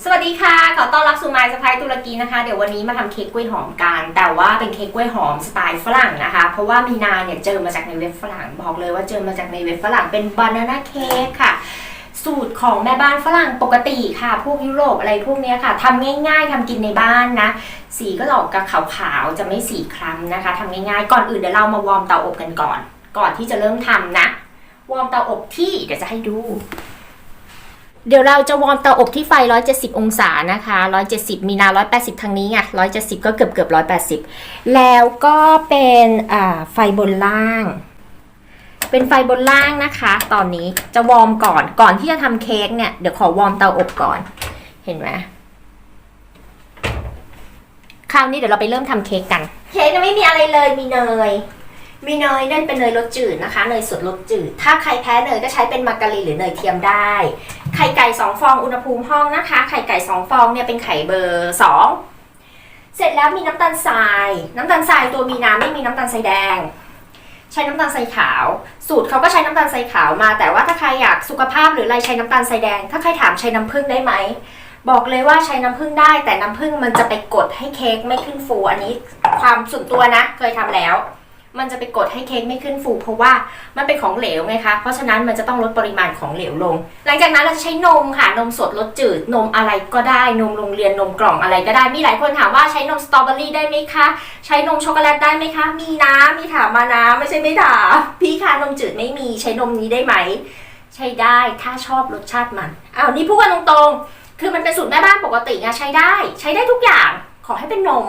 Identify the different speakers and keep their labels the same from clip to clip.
Speaker 1: สวัสดีค่ะ ขอต้อนรับสู่ไมซ์สไปตุรกีนะคะ เดี๋ยววันนี้มาทำเค้กกล้วยหอมกัน แต่ว่าเป็นเค้กกล้วยหอมสไตล์ฝรั่งนะคะ เพราะว่ามีนาเนี่ยเจอมาจากในเว็บฝรั่ง บอกเลยว่าเจอมาจากในเว็บฝรั่งเป็นบานาน่าเค้กค่ะ สูตรของแม่บ้านฝรั่งปกติค่ะ พวกยุโรปอะไรพวกนี้ค่ะทำง่ายๆทำกินในบ้านนะ สีก็จะออกกับขาวๆ จะไม่สีคล้ำนะคะทำง่ายๆ ก่อนอื่นเดี๋ยวเรามาวอร์มเตาอบกันก่อน ก่อนที่จะเริ่มทำนะ วอร์มเตาอบที่เดี๋ยวจะให้ดู เดี๋ยวเราจะวอร์มเตาอบที่ไฟ 170 องศานะคะ 170 มีนา 180 ทางนี้ไง 170 ก็เกือบเกือบ180 แล้วก็เป็นไฟบนล่าง เป็นไฟบนล่างนะคะ ตอนนี้จะวอร์มก่อน ก่อนที่จะทำเค้กเนี่ย เดี๋ยวขอวอร์มเตาอบก่อน เห็นไหมคราวนี้เดี๋ยวเราไปเริ่มทำเค้กกัน เค้กไม่มีอะไรเลย มีเนย มีเนยนั่นเป็นเนยรสจืดนะคะ เนยสดรสจืด ถ้าใครแพ้เนยก็ใช้เป็นมาการีนหรือเนยเทียมได้ ไข่ไก่สองฟองอุณหภูมิห้องนะคะ ไข่ไก่สองฟองเนี่ยเป็นไข่เบอร์สองเสร็จแล้วมีน้ำตาลทราย น้ำตาลทรายตัวมีน้ำไม่มีน้ำตาลทรายแดง ใช้น้ำตาลทรายขาว สูตรเขาก็ใช้น้ำตาลทรายขาวมา แต่ว่าถ้าใครอยากสุขภาพหรืออะไรใช้น้ำตาลทรายแดง ถ้าใครถามใช้น้ำผึ้งได้ไหมบอกเลยว่าใช้น้ำผึ้งได้ แต่น้ำผึ้งมันจะไปกดให้เค้กไม่ขึ้นฟูอันนี้ความส่วนตัวนะ เคยทำแล้ว มันจะไปกดให้เค้กไม่ขึ้นฟูเพราะว่ามันเป็นของเหลวไงคะ เพราะฉะนั้นมันจะต้องลดปริมาณของเหลวลง หลังจากนั้นเราจะใช้นมค่ะ นมสดรสจืด นมอะไรก็ได้ นมโรงเรียน นมกล่องอะไรก็ได้ มีหลายคนถามว่าใช้นมสตรอเบอรี่ได้ไหมคะ ใช้นมช็อกโกแลตได้ไหมคะ มีนะ มีถามมานะ ไม่ใช่ไม่ถาม พี่คะนมจืดไม่มี ใช้นมนี้ได้ไหม ใช้ได้ ถ้าชอบรสชาติมัน อ้าว นี่พูดกันตรงๆ คือมันเป็นสูตรแม่บ้านปกติไงใช้ได้ ใช้ได้ทุกอย่าง ขอให้เป็นนม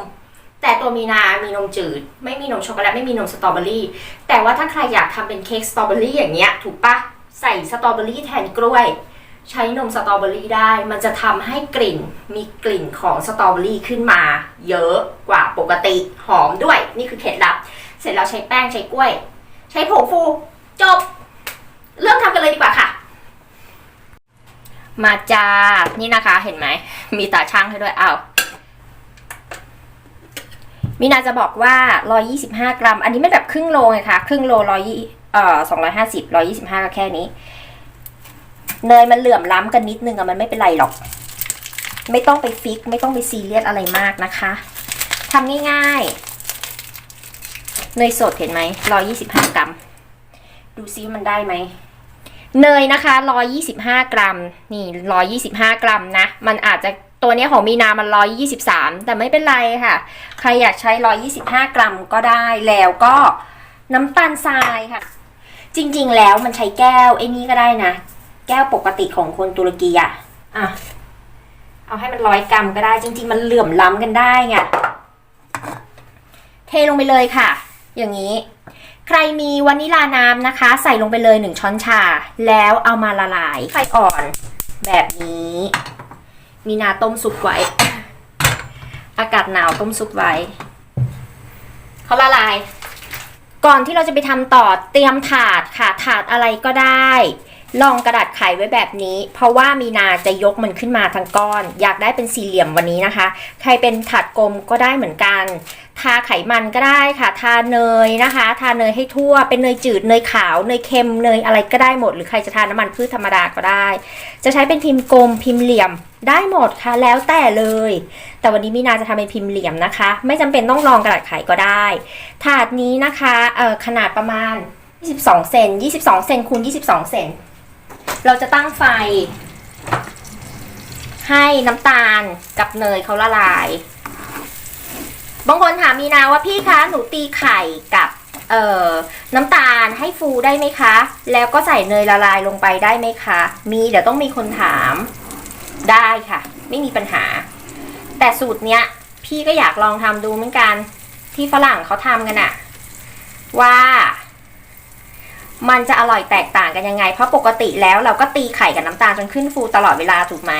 Speaker 1: แต่ตัวมีนา มีนมจืด ไม่มีนมช็อกโกแลต ไม่มีนมสตรอเบอรี่ แต่ว่าถ้าใครอยากทำเป็นเค้กสตรอเบอรี่อย่างเงี้ย ถูกปะใส่สตรอเบอรี่แทนกล้วย ใช้นมสตรอเบอรี่ได้ มันจะทำให้กลิ่น มีกลิ่นของสตรอเบอรี่ขึ้นมา เยอะกว่าปกติ หอมด้วย นี่คือเคล็ดลับ เสร็จแล้วใช้แป้งใช้กล้วย ใช้ผงฟู จบ เริ่มทำกันเลยดีกว่าค่ะ มาจ้า นี่นะคะ เห็นไหม มีตาช่างให้ด้วย อ้าว มีนาจะบอกว่า 125 กรัม อันนี้ไม่แบบครึ่งโลไงคะ ครึ่งโลร้อยเอ่อ250 125ก็แค่นี้ เนยมันเหลื่อมล้ำกันนิดนึงอะมันไม่เป็นไรหรอก ไม่ต้องไปฟิก ไม่ต้องไปซีเรียสอะไรมากนะคะทำง่ายๆ เนยสดเห็นไหม125กรัม ดูซิมันได้ไหมเนยนะคะ 125 กรัม นี่ 125 กรัมนะ มันอาจจะ ตัวนี้ของมีนามัน 123 แต่ไม่เป็นไรค่ะ ใครอยากใช้ 125 กรัมก็ได้แล้วก็น้ำตาลทรายค่ะ จริงๆแล้วมันใช้แก้วไอ้นี้ก็ได้นะ แก้วปกติของคนตุรกีอะอะ เอาให้มันร้อยกรัมก็ได้ จริง ๆ มันเหลื่อมล้ำกันได้ไงเทลงไปเลยค่ะ อย่างนี้ ใครมีวานิลาน้ำนะคะ ใส่ลงไปเลยหนึ่งช้อนชา แล้วเอามาละลายไฟอ่อน แบบนี้ มีนาต้มซุปไว้ อากาศหนาวต้มซุปไว้เขาละลาย ก่อนที่เราจะไปทำต่อเตรียมถาดค่ะ ถาดอะไรก็ได้ ลองกระดาษไขไว้แบบนี้ เพราะว่ามีนาจะยกมันขึ้นมาทั้งก้อน อยากได้เป็นสี่เหลี่ยมวันนี้นะคะ ใครเป็นถาดกลมก็ได้เหมือนกัน ทาไขมันก็ได้ค่ะ ทาเนยนะคะ ทาเนยให้ทั่ว เป็นเนยจืด เนยขาว เนยเค็ม เนยอะไรก็ได้หมด หรือใครจะทานน้ำมันพืชธรรมดาก็ได้ จะใช้เป็นพิมพ์กลม พิมพ์เหลี่ยม ได้หมดค่ะ แล้วแต่เลย แต่วันนี้มีนาจะทำเป็นพิมพ์เหลี่ยมนะคะ ไม่จำเป็นต้องลองกระดาษไขก็ได้ ถาดนี้นะคะขนาดประมาณ 22 เซน 22 เซนคูณ 22 เซน เราจะตั้งไฟ ให้น้ำตาลกับเนยเขาละลาย บางคนถามมีนาว่าพี่คะหนูตีไข่กับเอ่อน้ำตาลให้ฟูได้ไหมคะ แล้วก็ใส่เนยละลายลงไปได้ไหมคะ มีเดี๋ยวต้องมีคนถามได้ค่ะ ไม่มีปัญหา แต่สูตรเนี้ย พี่ก็อยากลองทำดูเหมือนกัน ที่ฝรั่งเขาทำกันอะว่า มันจะอร่อยแตกต่างกันยังไง เพราะปกติแล้วเราก็ตีไข่กับน้ำตาลจนขึ้นฟูตลอดเวลาถูกไหม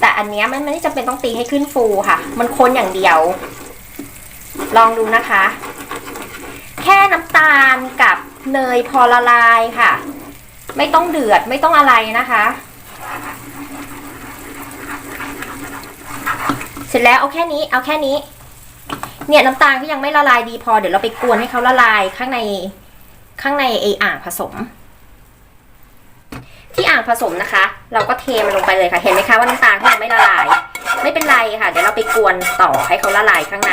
Speaker 1: แต่อันเนี้ยมันไม่จำเป็นต้องตีให้ขึ้นฟูค่ะ มันคนอย่างเดียว ลองดูนะคะ แค่น้ำตาลกับเนยพอละลายค่ะ ไม่ต้องเดือดไม่ต้องอะไรนะคะ เสร็จแล้วเอาแค่นี้เอาแค่นี้ เนี่ยน้ำตาลก็ยังไม่ละลายดีพอเดี๋ยวเราไปกวนให้เขาละลายข้างในข้างในไออ่างผสม ที่อ่างผสมนะคะ เราก็เทมันลงไปเลยค่ะเห็นไหมคะว่าน้ำตาลเขายังไม่ละลาย ไม่เป็นไรค่ะ เดี๋ยวเราไปกวนต่อให้เขาละลายข้างใน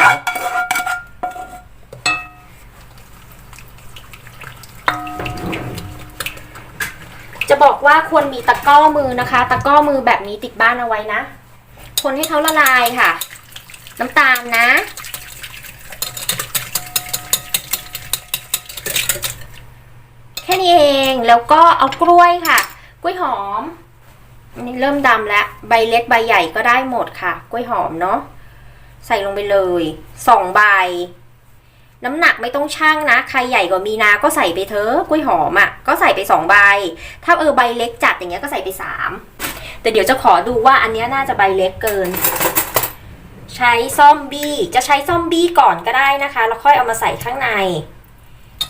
Speaker 1: จะบอกว่าควรมีตะกร้อมือนะคะ ตะกร้อมือแบบนี้ติดบ้านเอาไว้นะ คนให้เขาละลายค่ะ น้ำตาลนะ แค่นี้เองแล้วก็เอากล้วยค่ะ กล้วยหอมอันนี่เริ่มดำแล้ว ใบเล็กใบใหญ่ก็ได้หมดค่ะ กล้วยหอมเนาะใส่ลงไปเลยสองใบ น้ำหนักไม่ต้องชั่งนะ ใครใหญ่กว่ามีนา ก็ใส่ไปเถอะกล้วยหอมอะ่ะ ก็ใส่ไปสองใบ ถ้าเออใบเล็กจัดอย่างเงี้ยก็ใส่ไปสามแต่เดี๋ยวจะขอดูว่าอันเนี้ยน่าจะใบเล็กเกิน ใช้ซ่อมบี้ จะใช้ซ่อมบี้ก่อนก็ได้นะคะ แล้วค่อยเอามาใส่ข้างใน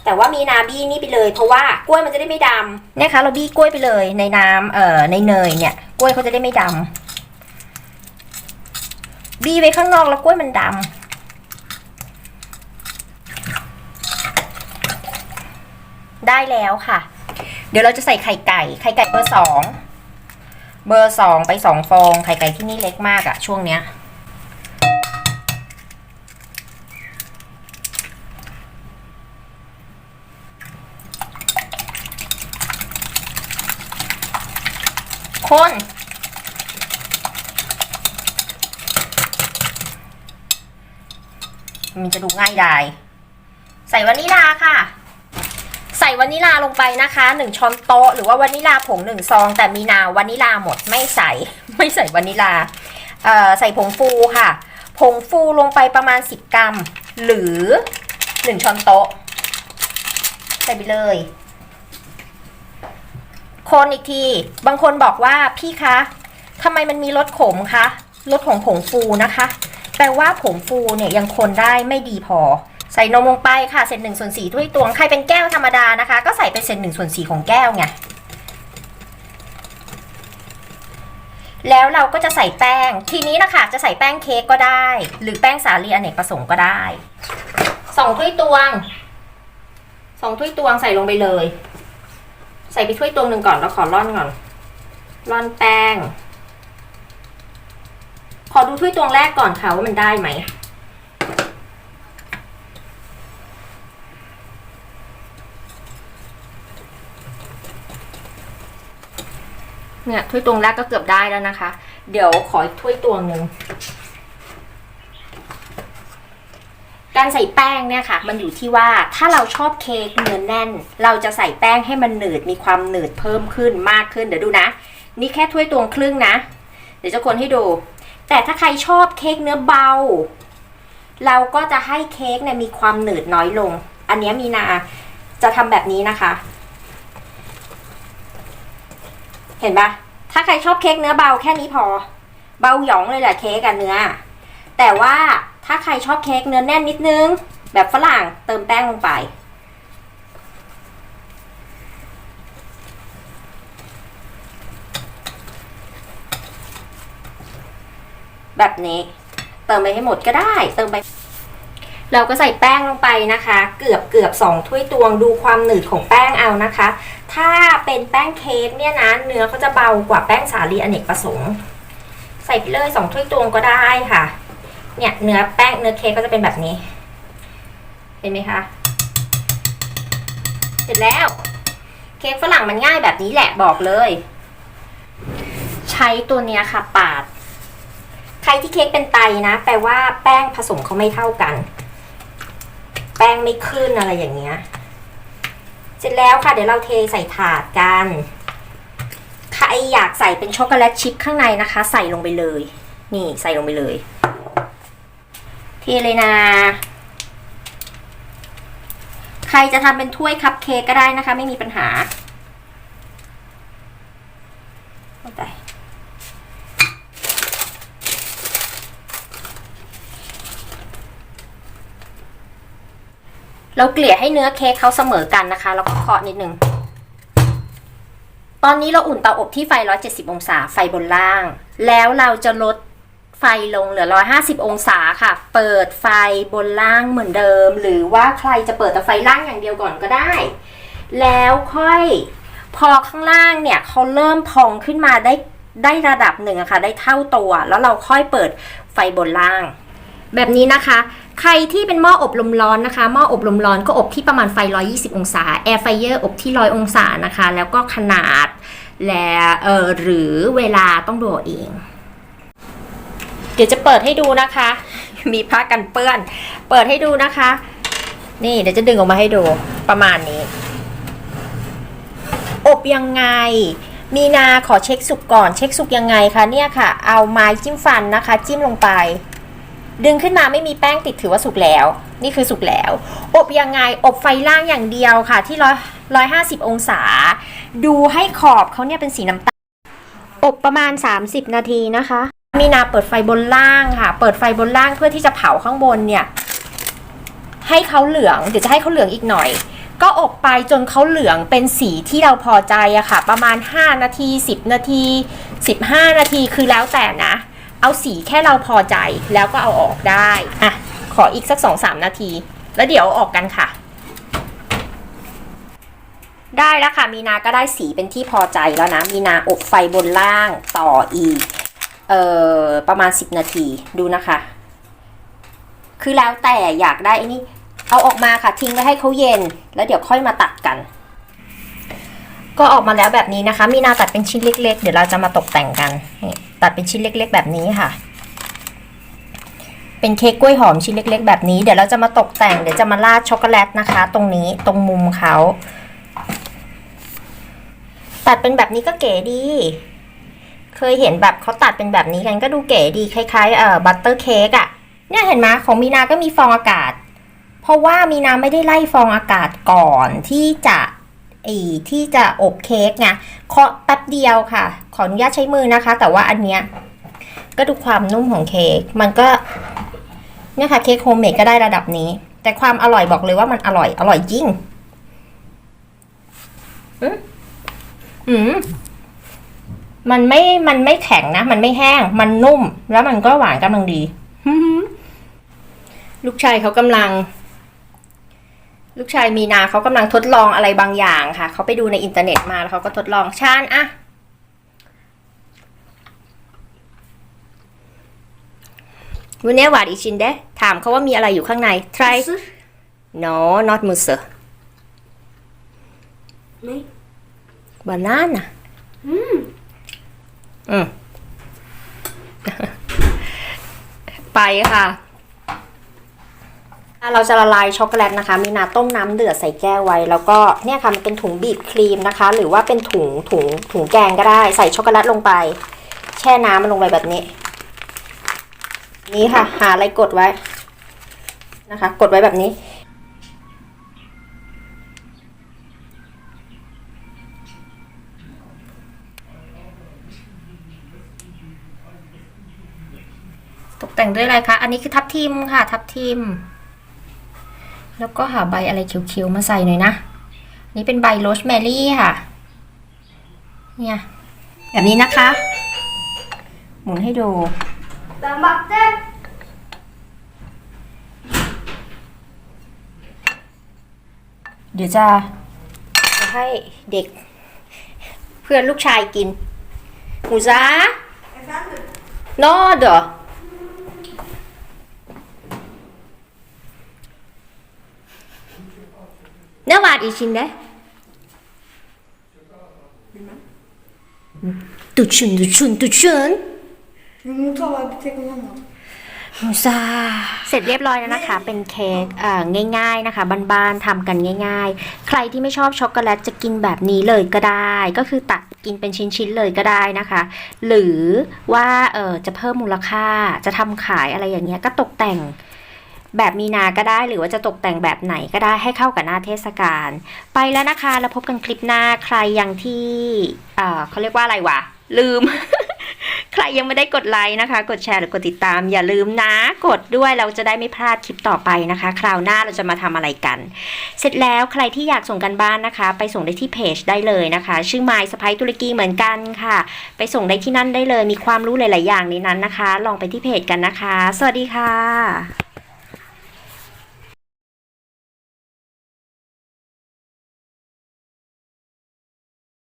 Speaker 1: แต่ว่ามีนาบี้นี่ไปเลย เพราะว่ากล้วยมันจะได้ไม่ดำเนี่ยคะ เราบี้กล้วยไปเลยในน้ำเอ่อในเนยเนี่ย กล้วยเขาจะได้ไม่ดำบี้ไว้ข้างนอกแล้วกล้วยมันดำ ได้แล้วค่ะ เดี๋ยวเราจะใส่ไข่ไก่ ไข่ไก่เบอร์สองเบอร์สองไปสองฟอง ไข่ไก่ที่นี่เล็กมากอะช่วงเนี้ย คนมันจะดูง่ายดาย ใส่วานิลาค่ะ ใส่วานิลาลงไปนะคะหนึ่งช้อนโต๊ะหรือว่าวานิลาผงหนึ่งซอง แต่มีนาวานิลาหมดไม่ใส่ไม่ใส่วานิลาใส่ผงฟูค่ะ ผงฟูลงไปประมาณ 10 กรัม หรือ 1 ช้อนโต๊ะ ใส่ไปเลย คนอีกที บางคนบอกว่าพี่คะทำไมมันมีรสขมคะรสของผงฟูนะคะ แปลว่าผงฟูเนี่ยยังคนได้ไม่ดีพอ ใส่นมลงไปค่ะเศษหนึ่งส่วนสี่ถ้วยตวงใครเป็นแก้วธรรมดานะคะ ก็ใส่ไปเศษหนึ่งส่วนสี่ของแก้วไงแล้วเราก็จะใส่แป้ง ทีนี้นะคะจะใส่แป้งเค้กก็ได้ หรือแป้งสาลีอเนกประสงค์ก็ได้สองถ้วยตวงสองถ้วยตวงใส่ลงไปเลย ใส่ไปถ้วยตวงหนึ่งก่อนแล้วขอร่อนก่อนร่อนแป้ง ขอดูถ้วยตวงแรกก่อนค่ะว่ามันได้ไหม เนี่ยถ้วยตวงแรกก็เกือบได้แล้วนะคะ เดี๋ยวขออีกถ้วยตวงหนึ่งการใส่แป้งเนี่ยค่ะ มันอยู่ที่ว่าถ้าเราชอบเค้กเนื้อแน่น เราจะใส่แป้งให้มันหนืดมีความหนืดเพิ่มขึ้นมากขึ้นเดี๋ยวดูนะ นี่แค่ถ้วยตวงครึ่งนะ เดี๋ยวจะคนให้ดู แต่ถ้าใครชอบเค้กเนื้อเบา เราก็จะให้เค้กเนี่ยมีความหนืดน้อยลง อันนี้มีนาจะทำแบบนี้นะคะ เห็นปะถ้าใครชอบเค้กเนื้อเบาแค่นี้พอ เบาหยองเลยแหละเค้กกับเนื้อ แต่ว่าถ้าใครชอบเค้กเนื้อแน่นนิดนึง แบบฝรั่งเติมแป้งลงไป แบบนี้ เติมไปให้หมดก็ได้ เติมไป เราก็ใส่แป้งลงไปนะคะ เกือบเกือบสองถ้วยตวงดูความหนืดของแป้งเอานะคะ ถ้าเป็นแป้งเค้กเนี่ยนะเนื้อเขาจะเบากว่าแป้งสาลีอเนกประสงค์ ใส่ไปเลยสองถ้วยตวงก็ได้ค่ะ เนี่ยเนื้อแป้งเนื้อเค้กก็จะเป็นแบบนี้ เห็นไหมคะเสร็จแล้ว เค้กฝรั่งมันง่ายแบบนี้แหละบอกเลย ใช้ตัวเนี้ยค่ะปาดใครที่เค้กเป็นไตนะ แปลว่าแป้งผสมเขาไม่เท่ากัน แป้งไม่ขึ้นอะไรอย่างเงี้ย เสร็จแล้วค่ะ เดี๋ยวเราเทใส่ถาดกันใครอยากใส่เป็นช็อกโกแลตชิพข้างในนะคะ ใส่ลงไปเลย นี่ใส่ลงไปเลยเทเลยนะ ใครจะทำเป็นถ้วยคัพเค้กก็ได้นะคะ ไม่มีปัญหาไป เราเกลี่ยให้เนื้อเค้กเขาเสมอกันนะคะแล้วก็เคาะนิดนึง ตอนนี้เราอุ่นเตาอบที่ไฟ 170 องศาไฟบนล่าง แล้วเราจะลดไฟลงเหลือ 150 องศาค่ะ เปิดไฟบนล่างเหมือนเดิม หรือว่าใครจะเปิดแต่ไฟล่างอย่างเดียวก่อนก็ได้ แล้วค่อยพอข้างล่างเนี่ยเขาเริ่มพองขึ้นมาได้ได้ระดับหนึ่งอะค่ะ ได้เท่าตัว แล้วเราค่อยเปิดไฟบนล่าง แบบนี้นะคะ ใครที่เป็นหม้ออบลมร้อนนะคะ หม้ออบลมร้อนก็อบที่ประมาณไฟ 120 องศา แอร์ไฟเยอร์อบที่ 100 องศานะคะ แล้วก็ขนาดและเออหรือเวลาต้องดูเอาเอง เดี๋ยวจะเปิดให้ดูนะคะ มีผ้ากันเปื้อน เปิดให้ดูนะคะ นี่เดี๋ยวจะดึงออกมาให้ดูประมาณนี้ อบยังไงมีนาขอเช็คสุกก่อน เช็คสุกยังไงคะเนี่ยค่ะ เอาไม้จิ้มฟันนะคะ จิ้มลงไป ดึงขึ้นมาไม่มีแป้งติดถือว่าสุกแล้ว นี่คือสุกแล้ว อบยังไงอบไฟล่างอย่างเดียวค่ะที่ร้อยร้อยห้าสิบองศา ดูให้ขอบเขาเนี่ยเป็นสีน้ำตาลอบประมาณ 30 นาทีนะคะ มีนาเปิดไฟบนล่างค่ะ เปิดไฟบนล่างเพื่อที่จะเผาข้างบนเนี่ย ให้เขาเหลืองเดี๋ยวจะให้เขาเหลืองอีกหน่อยก็อบไปจนเขาเหลืองเป็นสีที่เราพอใจอะค่ะ ประมาณ 5 นาที 10 นาที 15 นาทีคือแล้วแต่นะ เอาสีแค่เราพอใจแล้วก็เอาออกได้อะขออีกสัก 2-3 นาที แล้วเดี๋ยวเอาออกกันค่ะ ได้แล้วค่ะ มีนาก็ได้สีเป็นที่พอใจแล้วนะ มีนาอบไฟบนล่างต่ออีกเอ่อประมาณ 10 นาทีดูนะคะ คือแล้วแต่อยากได้อ้นี่เอาออกมาค่ะทิ้งไว้ให้เขาเย็น แล้วเดี๋ยวค่อยมาตัดกัน ก็ออกมาแล้วแบบนี้นะคะ มีนาตัดเป็นชิ้นเล็ก ๆ เดี๋ยวเราจะมาตกแต่งกันนี่ ตัดเป็นชิ้นเล็ก ๆ แบบนี้ค่ะ เป็นเค้กกล้วยหอมชิ้นเล็ก ๆ แบบนี้เดี๋ยวเราจะมาตกแต่งเดี๋ยวจะมาราดช็อกโกแลตนะคะ ตรงนี้ตรงมุมเขาตัดเป็นแบบนี้ก็เก๋ดี เคยเห็นแบบเขาตัดเป็นแบบนี้กันก็ดูเก๋ดีคล้ายๆเอ่อบัตเตอร์เค้กอะเนี่ยเห็นไหมของมีนาก็มีฟองอากาศ เพราะว่ามีนาไม่ได้ไล่ฟองอากาศก่อนที่จะ อีที่จะอบเค้กไงเคาะแป๊บเดียวค่ะ ขออนุญาตใช้มือนะคะ แต่ว่าอันเนี้ยก็ดูความนุ่มของเค้กมันก็เนี่ยค่ะเค้กโฮมเมดก็ได้ระดับนี้ แต่ความอร่อยบอกเลยว่ามันอร่อย อร่อยยิ่งอืมอืมมันไม่ มันไม่แข็งนะ มันไม่แห้ง มันนุ่ม แล้วมันก็หวานกำลังดี ลูกชายเขากำลัง ลูกชายมีนาเขากำลังทดลองอะไรบางอย่างค่ะ เขาไปดูในอินเทอร์เน็ตมาแล้วเขาก็ทดลองชานอะวันนี้หวานอีชินเดะถามเขาว่ามีอะไรอยู่ข้างใน try no not musa
Speaker 2: Nej.
Speaker 1: banana
Speaker 2: Mm.
Speaker 1: อืมไปค่ะ เราจะละลายช็อกโกแลตนะคะ มีนาต้มน้ำเดือดใส่แก้วไว้ แล้วก็เนี่ยค่ะมันเป็นถุงบีบครีมนะคะ หรือว่าเป็นถุงถุงถุงแกงก็ได้ ใส่ช็อกโกแลตลงไป แช่น้ำมันลงไปแบบนี้ นี่ค่ะ หาอะไรกดไว้นะคะ กดไว้แบบนี้ ตกแต่งด้วยอะไรคะ อันนี้คือทับทิมค่ะ ทับทิม แล้วก็หาใบอะไรเขียวๆมาใส่หน่อยนะ นี่เป็นใบโรสแมรี่ค่ะ เนี่ยแบบนี้นะคะ หมุนให้ดู
Speaker 2: Den batte.
Speaker 1: เดี๋ยวจะจะให้เด็ก เพื่อนลูกชายกินหมูจ้านอดเหรอ När var det şimdi? Duçun duçun duçun.
Speaker 2: Nu tar jag beteckningen annat.
Speaker 1: มูซาเสร็จเรียบร้อยแล้วนะคะ เป็นเค้กเอ่อง่าย ๆนะคะบ้านๆทำกันง่าย ๆ ใครที่ไม่ชอบช็อกโกแลตจะกินแบบนี้เลยก็ได้ ก็คือตัดกินเป็นชิ้นๆเลยก็ได้นะคะ หรือว่าเออจะเพิ่มมูลค่าจะทำขายอะไรอย่างเงี้ยก็ตกแต่ง แบบมีนาก็ได้หรือว่าจะตกแต่งแบบไหนก็ได้ให้เข้ากับหน้าเทศกาล ไปแล้วนะคะแล้วพบกันคลิปหน้าใครยังที่เอ่อเขาเรียกว่าอะไรวะ ลืม ใครยังไม่ได้กดไลค์นะคะ กดแชร์หรือกดติดตาม อย่าลืมนะ กดด้วยเราจะได้ไม่พลาดคลิปต่อไปนะคะ คราวหน้าเราจะมาทำอะไรกัน เสร็จแล้วใครที่อยากส่งกันบ้านนะคะ ไปส่งได้ที่เพจได้เลยนะคะ ชื่อไมซ์สไปตุรกีเหมือนกันค่ะ ไปส่งได้ที่นั่นได้เลย มีความรู้หลาย ๆ อย่างในนั้นนะคะ ลองไปที่เพจกันนะคะ สวัสดีค่ะ